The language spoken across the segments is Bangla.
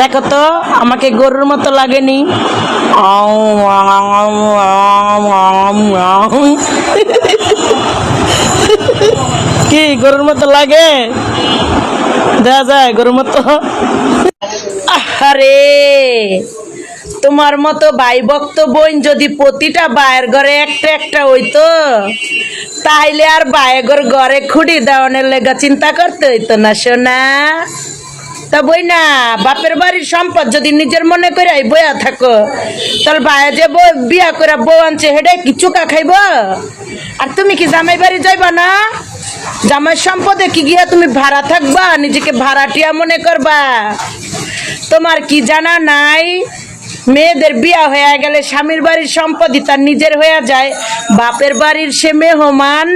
দেখো তো, আমাকে গরুর মতো লাগেনি। কি, গরুর মতো লাগে? দেখা যায়, গরুর মতো। আরে তোমার মতো ভাই ভক্ত বোন যদি প্রতিটা বায়ের ঘরে একটা একটা হইতো, তাইলে আর বায়েগর ঘরে খুঁড়ি দেওয়ানের লেগা চিন্তা করতে হইতো না, সোনা। তা বই না বাপের বাড়ির সম্পদ যদি নিজের মনে করে বইয়া থাকো, তাহলে ভাইয়া যে বিয়া করে বউ আনছে হেডে কি চুকা খাইব? আর তুমি কি জামাই বাড়ি যাইবা না? জামাই সম্পদে কি গিয়া তুমি ভাড়া থাকবা, নিজেকে ভাড়াটিয়া মনে করবা? তোমার কি জানা নাই? মেয়েদের বিয়া হয়ে গেলে স্বামীর বাড়ির সম্পত্তি তার নিজের হয়ে যায়, বাপের বাড়ির সে মেহমান।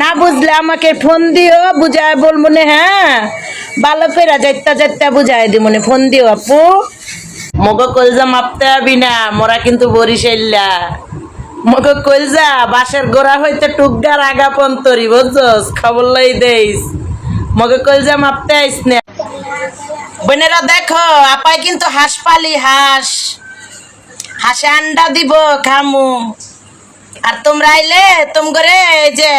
না বুঝলে আমাকে ফোন দিও, বুঝায় বল মনে হ্যাঁ? ভালো করে যাইতা যাইতা বুঝাই দি মনে, ফোন দিও আপু। মগ কলজা মাপতে হবি না, মোরা কিন্তু বরিশাইল্লা মগ কলজা বাসের গোড়া হইতে টুকগার আগা পন্তরি, বুঝছস? খবর লাই দেইস। মগ কলজা মাপতে আইস না। বোনেরা দেখো, আপাই কিন্তু হাঁস পালি হাঁস। হাঁসে আন্ডা দিব, খামু। আর তোমরা আইলে তোম করে যে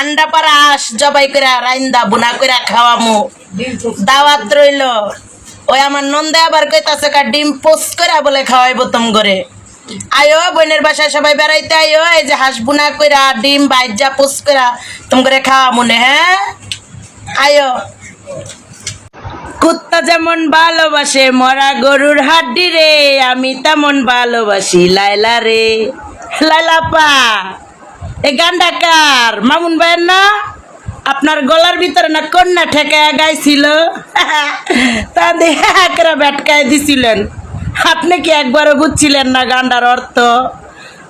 আন্ডা পাড়া হাঁস জবাই করে রাইন্দা, বুনা করে খাওয়ামু। দাওয়াত রইল। ওই আমার নন্দে আবার কইতাছে কা, ডিম পোস্ট করে বলে খাওয়াইবো তোম করে আয়ো, বোনের বাসায় সবাই বেড়াইতে আয়ো, এই যে হাঁস বুনা কইরা, ডিম, বাইজা পোস্ট কইরা তোম করে খাওয়া মনে হ্যাঁ? আয়ো। কুত্তা যেমন ভালোবাসে, মরা গরুর হাড্ডি রে, আমি তেমন ভালোবাসি লাইলা রে। লাইলা পা। এই গানটা কার মামুন ভাইয়ের না? আপনার গলার ভিতরে না কন্যা ঠেকায় গাইছিল? তা দেখে ব্যাটকায় দিছিলেন। আপনি কি একবারও বুঝছিলেন না গান্ডার অর্থ?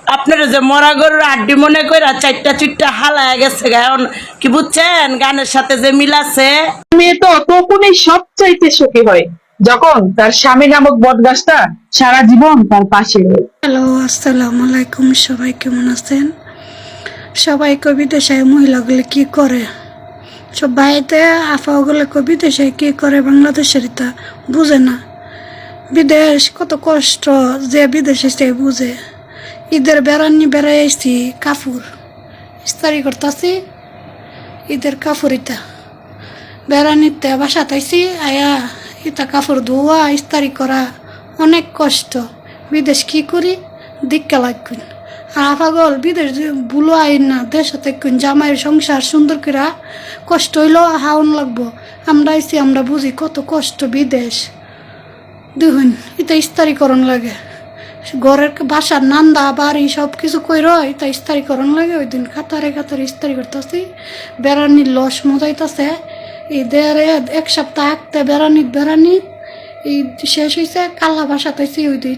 আপনার যে মরা গরুর আড্ডি মনে করে চারটা চুটটা হালায় গেছে গা। এখন কি বুঝছেন? গানের সাথে যে মিল আছে? মেয়ে তো তখনই সবচাইতে সুখী হয় যখন তার স্বামী নামক বটগাছটা সারা জীবন তার পাশে হ্যালো আসসালামু আলাইকুম সবাই কেমন আছেন? সবাই কবিদেশে মহিলাগুলো কি করে? সব বাইরে আফাগুলো কবিদেশে কি করে? বাংলাদেশের তা বুঝে না। বিদেশ কত কষ্ট যে বিদেশে সে বুঝে। ঈদের বেড়ানি বেড়াই আসছি কাপড় ইস্তারি করতেছি ঈদের কাপড় ইতা। বেড়ানিতে বাসা তাইছি, আয়া ইতা কাপড় ধোয়া ইস্তারি করা অনেক কষ্ট। বিদেশ কি করি? দিক্কা লাগুন আর আফাগল বিদেশ বুলো আইন না, দেশ থাকুন জামাইয়ের সংসার সুন্দর করে কষ্ট হইলেও হাউন লাগবো। আমরা আইছি, আমরা বুঝি কত কষ্ট বিদেশ। দেখুন, এটা ইস্তারিকরণ লাগে। ঘরের বাসার নান্দা, বাড়ি সব কিছু কইর, এটা ইস্তারিকরণ লাগে। ওই দিন কাতারে কাতারে ইস্তারি করতেছি। বেড়ানির লস মজাইতেছে। এই দেয়ারে এক সপ্তাহ হাঁকতে বেড়ানিত বেড়ানিত এই শেষ হয়েছে কালা বাসা ওই দুইটা